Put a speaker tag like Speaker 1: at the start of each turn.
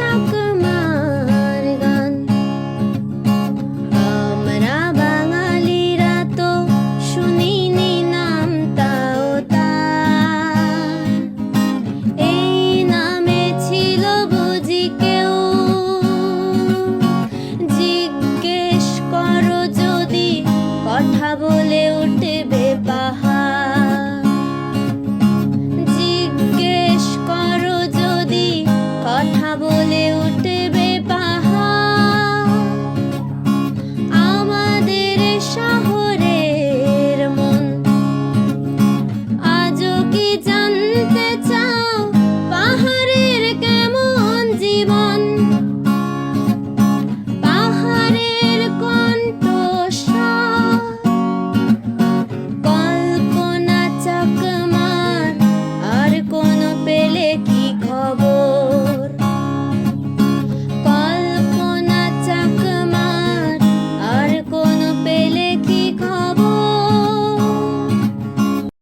Speaker 1: চাকমার বাঙালিরা তো শুনিনি নাম তাও এই নামে ছিল বুঝি কেউ জিজ্ঞেস করো যদি কথা বল বলে ওঠে